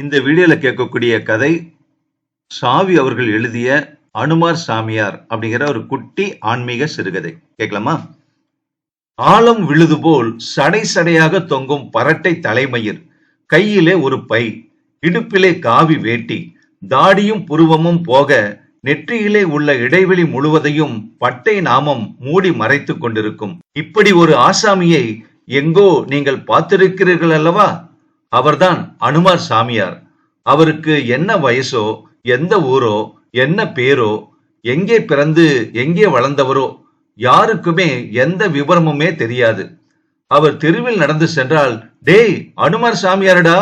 இந்த வீடியோல கேட்கக்கூடிய கதை சாவி அவர்கள் எழுதிய அனுமார் சாமியார் அப்படிங்கிற ஒரு குட்டி ஆன்மீக சிறுகதை. கேட்கலாமா? ஆழம் விழுது போல் சடை சடையாக தொங்கும் பரட்டை தலைமயிர் கையிலே ஒரு பை இடுப்பிலே காவி வேட்டி தாடியும் புருவமும் போக நெற்றியிலே உள்ள இடைவெளி முழுவதையும் பட்டை நாமம் மூடி மறைத்துக் கொண்டிருக்கும். இப்படி ஒரு ஆசாமியை எங்கோ நீங்கள் பார்த்திருக்கிறீர்கள் அல்லவா அவர்தான் அனுமார் சாமியார். அவருக்கு என்ன வயசோ எந்த ஊரோ என்ன பேரோ எங்கே பிறந்து எங்கே வளர்ந்தவரோ யாருக்குமே எந்த விவரமுமே தெரியாது. அவர் தெருவில் நடந்து சென்றால் டேய் அனுமார் சாமியாரடா!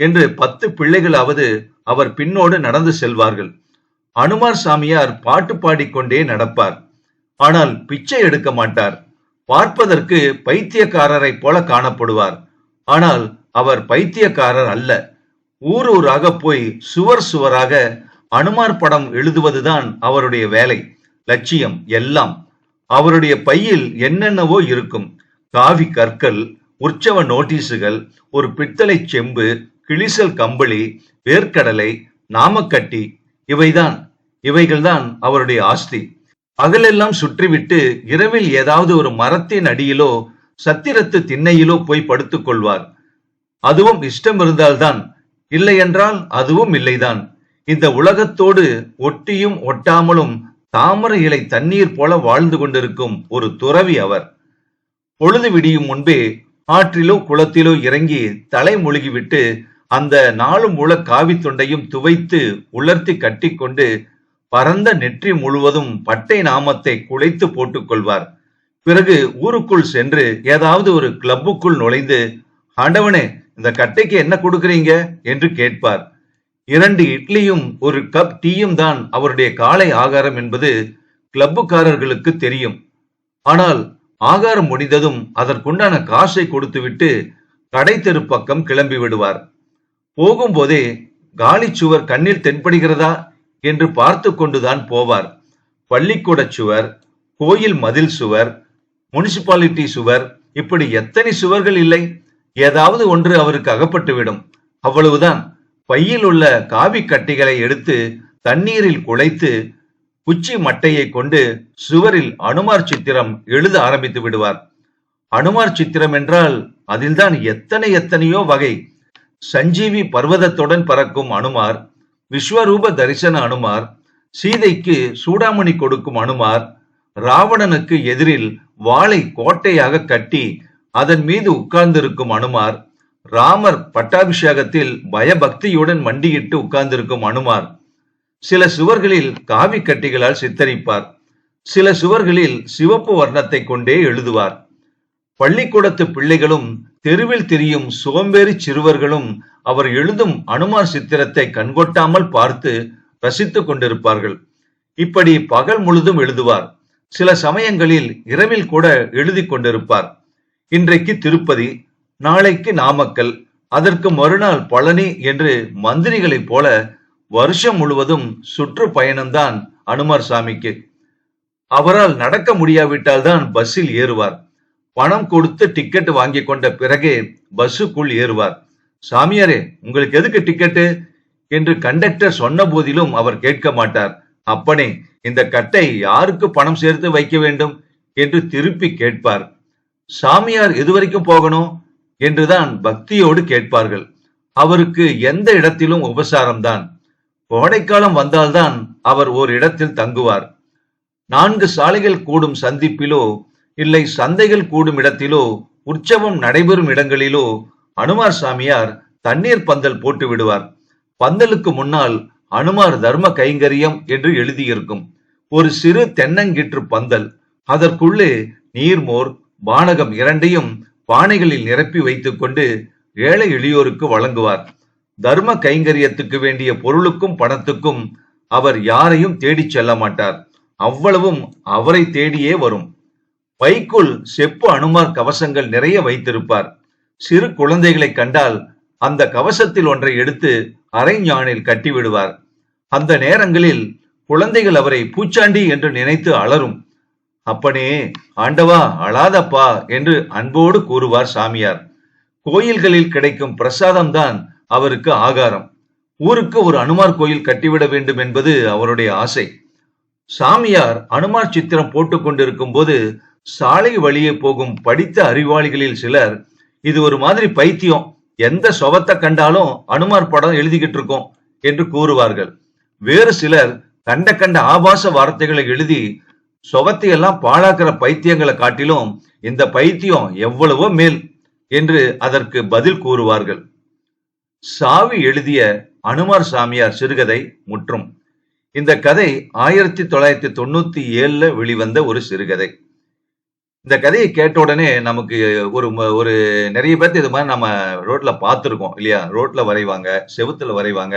என்று பத்து பிள்ளைகளாவது அவர் பின்னோடு நடந்து செல்வார்கள். அனுமார் சாமியார் பாட்டு பாடிக்கொண்டே நடப்பார். ஆனால் பிச்சை எடுக்க மாட்டார். பார்ப்பதற்கு பைத்தியக்காரரை போல காணப்படுவார். ஆனால் அவர் பைத்தியக்காரர் அல்ல. ஊர் ஊராக போய் சுவர் சுவராக அனுமார் படம் எழுதுவதுதான் அவருடைய வேலை லட்சியம் எல்லாம். அவருடைய பையில் என்னென்னவோ இருக்கும். காவி கற்கள் உற்சவ நோட்டீஸுகள் ஒரு பித்தளை செம்பு கிளிசல் கம்பளி வேர்க்கடலை நாமக்கட்டி இவைதான். இவைகள்தான் அவருடைய ஆஸ்தி. பகலெல்லாம் சுற்றிவிட்டு இரவில் ஏதாவது ஒரு மரத்தின் அடியிலோ சத்திரத்து திண்ணையிலோ போய் படுத்துக் கொள்வார். அதுவும் இஷ்டம் இருந்தால்தான். இல்லை என்றால் அதுவும் இல்லைதான். இந்த உலகத்தோடு ஒட்டியும் ஒட்டாமலும் தாமரை இலை தண்ணீர் போல வாழ்ந்து கொண்டிருக்கும் ஒரு துறவி அவர். பொழுது விடியும் முன்பே ஆற்றிலோ குளத்திலோ இறங்கி தலை முழுகிவிட்டு அந்த நாளும் முழ காவி தொண்டையும் துவைத்து உலர்த்தி கட்டிக்கொண்டு பரந்த நெற்றி முழுவதும் பட்டை நாமத்தை குலைத்து போட்டுக்கொள்வார் பிறகு ஊருக்குள் சென்று ஏதாவது ஒரு கிளப்புக்குள் நுழைந்து ஆண்டவனே இந்த கட்டைக்கு என்ன கொடுக்குறீங்க? என்று கேட்பார். இரண்டு இட்லியும் ஒரு கப் டீயும் தான் அவருடைய காலை ஆகாரம் என்பது கிளப்புக்காரர்களுக்கு தெரியும். ஆனால் ஆகாரம் முடிந்ததும் அதற்குண்டான காசை கொடுத்துவிட்டு கடை தெரு பக்கம் கிளம்பி விடுவார். போகும்போதே காலி சுவர் கண்ணில் தென்படுகிறதா? என்று பார்த்து கொண்டுதான் போவார். பள்ளிக்கூட சுவர் கோயில் மதில் சுவர் முனிசிபாலிட்டி சுவர் இப்படி எத்தனை சுவர்கள் இல்லை? ஏதாவது ஒன்று அவருக்கு அகப்பட்டுவிடும். அவ்வளவுதான். பையில் உள்ள காவி கட்டிகளை எடுத்து தண்ணீரில் குழைத்து குச்சி மட்டையை கொண்டு சுவரில் அனுமார் சித்திரம் எழுத ஆரம்பித்து விடுவார். அனுமார் சித்திரம் என்றால் அதில்தான் எத்தனை எத்தனையோ வகை. சஞ்சீவி பர்வதத்துடன் பறக்கும் அனுமார் விஸ்வரூப தரிசன அனுமார் சீதைக்கு சூடாமணி கொடுக்கும் அனுமார் ராவணனுக்கு எதிரில் வாளை கோட்டையாக கட்டி அதன் மீது உட்கார்ந்திருக்கும் அனுமார் ராமர் பட்டாபிஷேகத்தில் பயபக்தியுடன் மண்டியிட்டு உட்கார்ந்திருக்கும் அனுமார் சில சுவர்களில் காவி கட்டிகளால் சித்தரிப்பார் சில சுவர்களில் சிவப்பு வர்ணத்தை கொண்டே எழுதுவார். பள்ளிக்கூடத்து பிள்ளைகளும் தெருவில் திரியும் சோம்பேறி சிறுவர்களும் அவர் எழுதும் அனுமார் சித்திரத்தை கண்கொட்டாமல் பார்த்து ரசித்துக் கொண்டிருப்பார்கள். இப்படி பகல் முழுதும் எழுதுவார். சில சமயங்களில் இரவில் கூட எழுதி கொண்டிருப்பார். இன்றைக்கு திருப்பதி நாளைக்கு நாமக்கல் அதற்கு மறுநாள் பழனி என்று மந்திரிகளைப் போல வருஷம் முழுவதும் சுற்றுப்பயணம்தான் அனுமார் சாமிக்கு. அவரால் நடக்க முடியாவிட்டால் தான் பஸ்ஸில் ஏறுவார். பணம் கொடுத்து டிக்கெட் வாங்கி கொண்ட பிறகே பஸ்ஸுக்குள் ஏறுவார். சாமியாரே உங்களுக்கு எதுக்கு டிக்கெட்டு என்று கண்டக்டர் சொன்ன போதிலும் அவர் கேட்க மாட்டார். அப்பனே இந்த கட்டை யாருக்கு பணம் சேர்த்து வைக்க வேண்டும்? என்று திருப்பி கேட்பார். சாமியார் எதுவரைக்கும் போகணும்? என்றுதான் பக்தியோடு கேட்பார்கள். அவருக்கு எந்த இடத்திலும் உபசாரம்தான். கோடைக்காலம் வந்தால்தான் அவர் ஓர் இடத்தில் தங்குவார். நான்கு சாலைகள் கூடும் சந்திப்பிலோ இல்லை சந்தைகள் கூடும் இடத்திலோ உற்சவம் நடைபெறும் இடங்களிலோ அனுமார் சாமியார் தண்ணீர் பந்தல் போட்டு விடுவார். பந்தலுக்கு முன்னால் அனுமார் தர்ம கைங்கரியம் என்று எழுதியிருக்கும். ஒரு சிறு தென்னங்கிற்று பந்தல். அதற்குள்ளே நீர்மோர் பானகம் இரண்டையும் பானைகளில் நிரப்பி வைத்துக் கொண்டு ஏழை எளியோருக்கு வழங்குவார். தர்ம கைங்கரியத்துக்கு வேண்டிய பொருளுக்கும் பணத்துக்கும் அவர் யாரையும் தேடிச் செல்ல மாட்டார். அவ்வளவும் அவரை தேடியே வரும். பைக்குள் செப்பு அனுமார் கவசங்கள் நிறைய வைத்திருப்பார். சிறு குழந்தைகளை கண்டால் அந்த கவசத்தில் ஒன்றை எடுத்து அரைஞானில் கட்டிவிடுவார் அந்த நேரங்களில் குழந்தைகள் அவரை பூச்சாண்டி என்று நினைத்து அலரும். அப்பனே ஆண்டவா அழாதப்பா என்று அன்போடு கூறுவார் சாமியார். கோயில்களில் கிடைக்கும் பிரசாதம்தான் அவருக்கு ஆகாரம். ஊருக்கு ஒரு அனுமார் கோயில் கட்டிவிட வேண்டும் என்பது அவருடைய ஆசை. சாமியார் அனுமார் சித்திரம் போட்டுக்கொண்டிருக்கும் போது சாலை வழியே போகும் படித்த அறிவாளிகளில் சிலர் இது ஒரு மாதிரி பைத்தியம். எந்த சொவத்தை கண்டாலும் அனுமார் படம் எழுதிக்கிட்டு இருக்கோம் என்று கூறுவார்கள். வேறு சிலர் கண்ட கண்ட ஆபாச வார்த்தைகளை எழுதி சுவத்தையெல்லாம் பாழாக்கிற பைத்தியங்களை காட்டிலும் இந்த பைத்தியம் எவ்வளவோ மேல் என்று அதற்கு பதில் கூறுவார்கள். சாவி எழுதிய அனுமார் சாமியார் சிறுகதை முற்றும். இந்த கதை ஆயிரத்தி தொள்ளாயிரத்தி தொண்ணூத்தி ஏழுல வெளிவந்த ஒரு சிறுகதை. இந்த கதையை கேட்ட உடனே நமக்கு ஒரு ஒரு நிறைய பேர்த்து இது மாதிரி நம்ம ரோட்ல பார்த்துருக்கோம் இல்லையா? ரோட்ல வரைவாங்க செவுத்துல வரைவாங்க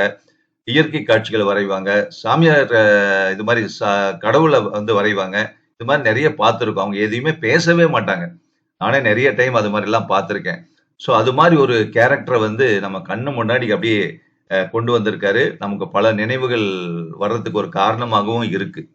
இயற்கை காட்சிகள் வரைவாங்க. சாமியார் இது மாதிரி கடவுளை வந்து வரைவாங்க. இது மாதிரி நிறைய பார்த்துருக்கோம். அவங்க எதையுமே பேசவே மாட்டாங்க. நானே நிறைய டைம் அது மாதிரிலாம் பார்த்துருக்கேன். ஸோ அது மாதிரி ஒரு கேரக்டரை வந்து நம்ம கண்ணு முன்னாடி அப்படியே கொண்டு வந்திருக்காரு. நமக்கு பல நினைவுகள் வர்றதுக்கு ஒரு காரணமாகவும் இருக்குது